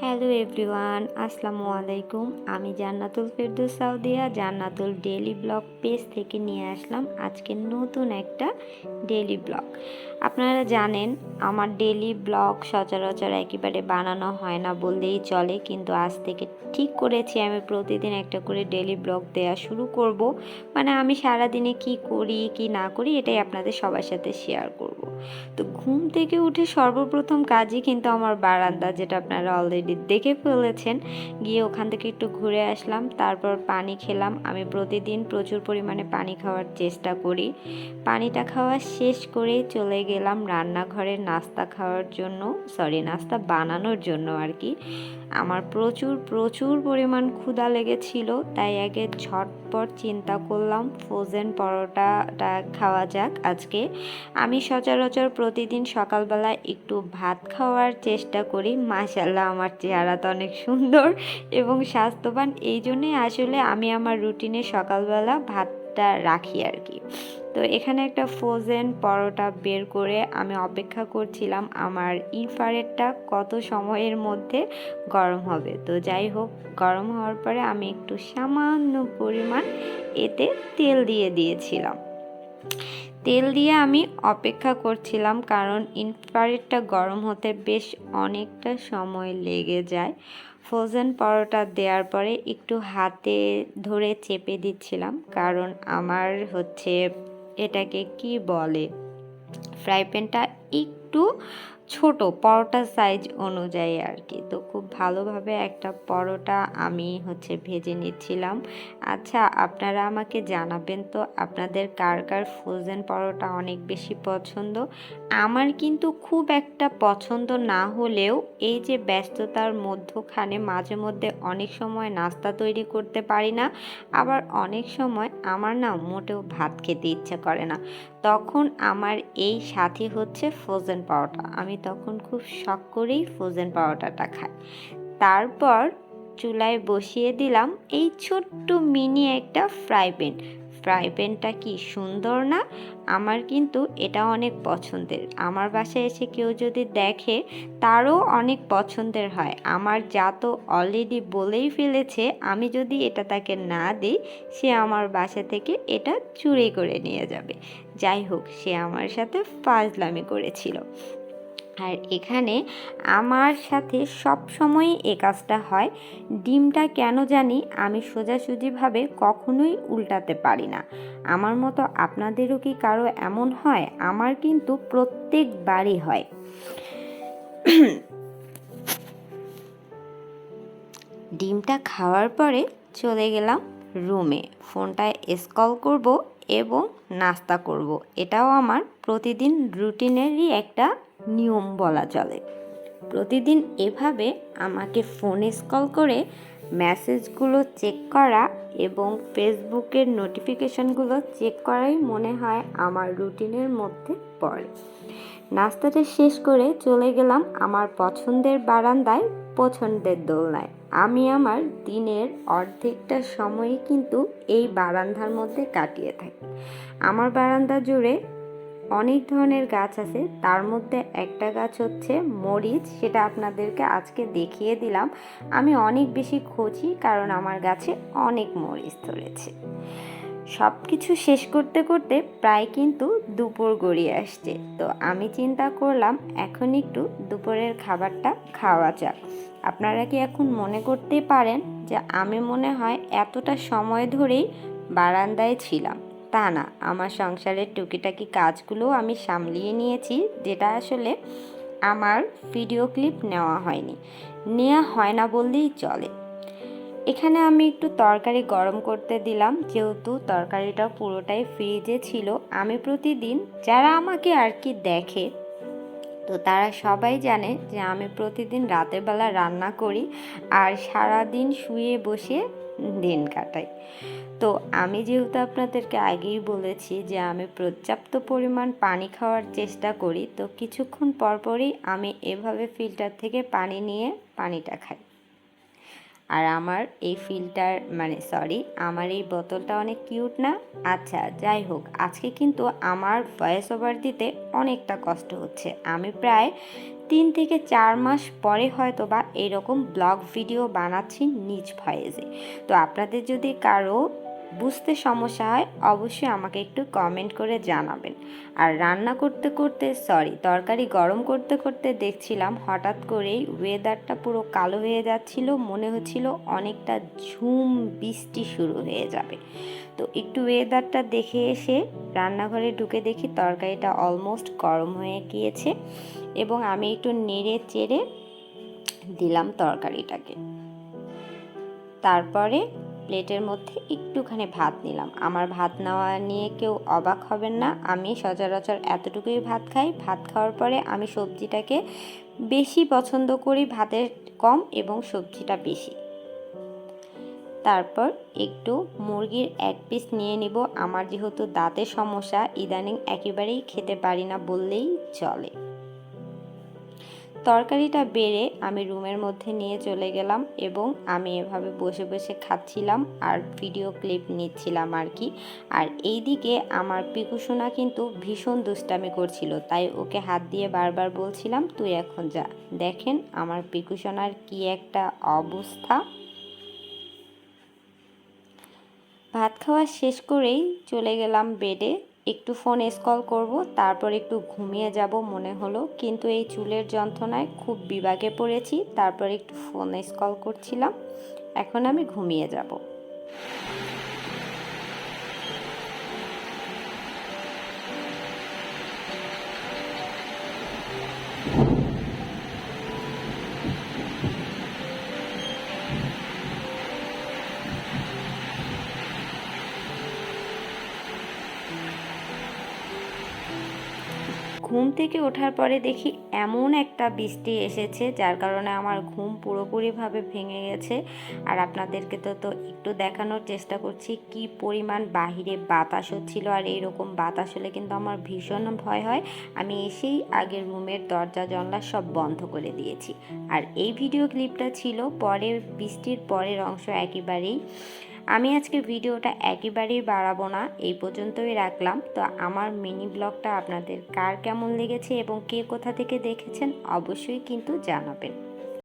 Hello everyone, আসসালামু আলাইকুম। আমি Jannatul Ferdous Saudia, Jannatul daily blog page থেকে নিয়ে আসলাম আজকে নতুন একটা ডেলি ব্লগ। আপনারা জানেন, আমার ডেলি ব্লগ সচরাচর একেবারে বানানো হয় না বললেই চলে, কিন্তু আজ থেকে ঠিক করেছি আমি প্রতিদিন একটা করে ডেলি ব্লগ দেওয়া শুরু করব। মানে আমি সারাদিনে কি করি, কি না করি, এটাই আপনাদের সবার সাথে শেয়ার করব। তো ঘুম থেকে উঠে সর্বপ্রথম কাজই কিন্তু আমার বারান্দা, যেটা আপনারা অলরেডি দেখে ফেলেছেন। গিয়ে ওখান থেকে একটু ঘুরে আসলাম, তারপর পানি খেলাম। আমি প্রতিদিন প্রচুর পরিমাণে পানি খাওয়ার চেষ্টা করি। পানিটা খাওয়া শেষ করে চলে গেলাম রান্নাঘরে নাস্তা খাওয়ার জন্য সরি নাস্তা বানানোর জন্য আর কি। আমার প্রচুর প্রচুর পরিমাণ ক্ষুধা লেগেছিল, তাই আগে ঝটপট চিন্তা করলাম ফ্রোজেন পরোটাটা খাওয়া যাক আজকে। আমি সচরাচর প্রতিদিন সকালবেলা একটু ভাত খাওয়ার চেষ্টা করি। মাশাল্লাহ আমার চেহারা তো অনেক সুন্দর এবং স্বাস্থ্যবান। এই জন্যে আসলে আমি আমার রুটিনে সকালবেলা ভাতটা রাখি আর কি। তো এখানে একটা ফ্রোজেন পরোটা বের করে আমি অপেক্ষা করছিলাম আমার ইনফারেটটা কত সময়ের মধ্যে গরম হবে। তো যাই হোক, গরম হওয়ার পরে আমি একটু সামান্য পরিমাণ এতে তেল দিয়ে দিয়েছিলাম। তেল দিয়ে আমি অপেক্ষা করছিলাম কারণ ইনফ্রারেডটা গরম হতে বেশ অনেকটা সময় লেগে যায়। ফ্রোজেন পরোটা দেওয়ার পরে একটু হাতে ধরে চেপে দিচ্ছিলাম কারণ আমার হচ্ছে এটাকে কি বলে? ফ্রাই প্যানটা একটু ছোট পরোটা সাইজ অনুযায়ী আর কি। তো ভালোভাবে একটা পরোটা আমি হচ্ছে ভেজে নিচ্ছিলাম। আচ্ছা আপনারা আমাকে জানাবেন তো আপনাদের কার কার ফ্রোজেন পরোটা অনেক বেশি পছন্দ? আমার কিন্তু খুব একটা পছন্দ না হলেও এই যে ব্যস্ততার মধ্যখানে মাঝে মধ্যে অনেক সময় নাস্তা তৈরি করতে পারি না, আবার অনেক সময় আমার না মোটেও ভাত খেতে ইচ্ছে করে না। তখন আমার এই সাথী হচ্ছে ফ্রোজেন পরোটা। আমি তখন খুব শখ করেই ফ্রোজেন পরোটাটা খাই। তারপর চুলায় বসিয়ে দিলাম এই ছোট্ট মিনি একটা ফ্রাই প্যান। ফ্রাই প্যানটা কি সুন্দর না? আমার কিন্তু এটা অনেক পছন্দের। আমার বাসায় এসে কেউ যদি দেখে, তারও অনেক পছন্দের হয়। আমার যা তো অলরেডি বলেই ফেলেছে, আমি যদি এটা তাকে না দিই, সে আমার বাসা থেকে এটা চুরি করে নিয়ে যাবে। যাই হোক, সে আমার সাথে ফাজলামি করেছিল। আর এখানে আমার সাথে সব সময় এ কাজটা হয়। ডিমটা কেন জানি আমি সোজাসুজিভাবে কখনোই উল্টাতে পারি না। আমার মতো আপনাদেরও কি কারও এমন হয়? আমার কিন্তু প্রত্যেকবারই হয়। ডিমটা খাওয়ার পরে চলে গেলাম রুমে। ফোনটায় স্কল করব এবং নাস্তা করব। এটাও আমার প্রতিদিন রুটিনেরই একটা নিয়ম বলা চলে। প্রতিদিন এভাবে আমাকে ফোনে স্কল করে মেসেজগুলো চেক করা এবং ফেসবুকের নোটিফিকেশনগুলো চেক করাই মনে হয় আমার রুটিনের মধ্যে পড়ে। নাস্তাটা শেষ করে চলে গেলাম আমার পছন্দের বারান্দায় পছন্দের দোলনায়। আমি আমার দিনের অর্ধেকটা সময় কিন্তু এই বারান্দার মধ্যে কাটিয়ে থাকি। আমার বারান্দা জুড়ে অনেক ধরনের গাছ আছে। তার মধ্যে একটা গাছ হচ্ছে মরিচ, সেটা আপনাদেরকে আজকে দেখিয়ে দিলাম। আমি অনেক বেশি খুঁজি কারণ আমার গাছে অনেক মরিচ ধরেছে। সব কিছু শেষ করতে করতে প্রায় কিন্তু দুপুর গড়িয়ে আসছে। তো আমি চিন্তা করলাম, এখন একটু দুপুরের খাবারটা খাওয়া যাক। আপনারা কি এখন মনে করতে পারেন যে আমি মনে হয় এতটা সময় ধরেই বারান্দায় ছিলাম। তা না। আমার সংসারের টুকিটাকি কাজগুলো আমি সামলিয়ে নিয়েছি, যেটা আসলে আমার ভিডিও ক্লিপ নেওয়া হয়নি। নেওয়া হয় না বললেই চলে। এখানে আমি একটু তরকারি গরম করতে দিলাম, যেহেতু তরকারিটা পুরোটাই ফ্রিজে ছিল। আমি প্রতিদিন, যারা আমাকে আর কি দেখে, তো তারা সবাই জানে যে আমি প্রতিদিন রাতের বেলা রান্না করি আর সারা দিন শুয়ে বসে দিন কাটাই। তো আমি যেহেতু আপনাদেরকে আগেই বলেছি যে আমি পর্যাপ্ত পরিমাণ পানি খাওয়ার চেষ্টা করি, তো কিছুক্ষণ পরপরই আমি এভাবে ফিল্টার থেকে পানি নিয়ে পানিটা খাই। আর আমার এই ফিল্টার মানে সরি, আমার এই বোতলটা অনেক কিউট না? আচ্ছা যাই হোক, আজকে কিন্তু আমার ভয়েস ওভার দিতে অনেকটা কষ্ট হচ্ছে। আমি প্রায় তিন থেকে চার মাস পরে হয়তো বা এরকম ব্লগ ভিডিও বানাচ্ছি নিজ ভয়েসে। তো আপনাদের যদি কারও বুঝতে সমস্যা হয়, অবশ্যই আমাকে একটু কমেন্ট করে জানাবেন। আর রান্না করতে করতে সরি তরকারি গরম করতে করতে দেখছিলাম হঠাৎ করেই ওয়েদারটা পুরো কালো হয়ে যাচ্ছিল, মনে হচ্ছিল অনেকটা ঝুম বৃষ্টি শুরু হয়ে যাবে। তো একটু ওয়েদারটা দেখে এসে রান্নাঘরে ঢুকে দেখি তরকারিটা অলমোস্ট গরম হয়ে গিয়েছে এবং আমি একটু নেড়ে চেড়ে দিলাম তরকারিটাকে। তারপরে প্লেটের মধ্যে একটুখানি ভাত নিলাম। আমার ভাত নেওয়া নিয়ে কেউ অবাক হবেন না। আমি সচরাচর এতটুকুই ভাত খাই। ভাত খাওয়ার পরে আমি সবজিটাকে বেশি পছন্দ করি ভাতের কম এবং সবজিটা বেশি। তারপর একটু মুরগির এক পিস নিয়ে নিব। আমার যেহেতু দাঁতের সমস্যা, ইদানিং একেবারেই খেতে পারি না বললেই চলে। তরকারিটা বেড়ে আমি রুমের মধ্যে নিয়ে চলে গেলাম এবং আমি এভাবে বসে বসে খাচ্ছিলাম আর ভিডিও ক্লিপ নিচ্ছিলাম আর কি। আর এই দিকে আমার পিকুসোনা কিন্তু ভীষণ দুষ্টামি করছিল, তাই ওকে হাত দিয়ে বারবার বলছিলাম, তুই এখন যা। দেখেন আমার পিকুসোনার কি একটা অবস্থা। ভাত খাওয়া শেষ করেই চলে গেলাম বেডে। একটু ফোন স্কল করব, তারপর একটু ঘুমিয়ে যাব মনে হলো। কিন্তু এই চুলের যন্ত্রণায় খুব বিভাগে পড়েছি, তারপর একটু ফোন স্কল করছিলাম। এখন আমি ঘুমিয়ে যাব। ঘুম থেকে ওঠার পরে দেখি এমন একটা বৃষ্টি এসেছে যার কারণে আমার ঘুম পুরোপুরিভাবে ভেঙে গেছে। আর আপনাদেরকে তো তো একটু দেখানোর চেষ্টা করছি কি পরিমাণ বাহিরে বাতাস হচ্ছিল আর এইরকম বাতাস হলে কিন্তু আমার ভীষণ ভয় হয়। আমি এসেই আগের রুমের দরজা, জানলা সব বন্ধ করে দিয়েছি। আর এই ভিডিও ক্লিপটা ছিল পরের, বৃষ্টির পরের অংশ একেবারেই। আমি আজকে ভিডিওটা একেবারেই বাড়াবো না, এই পর্যন্তই রাখলাম। তো আমার মিনি ব্লগটা আপনাদের কার কেমন লেগেছে এবং কে কোথা থেকে দেখেছেন অবশ্যই কিন্তু জানাবেন।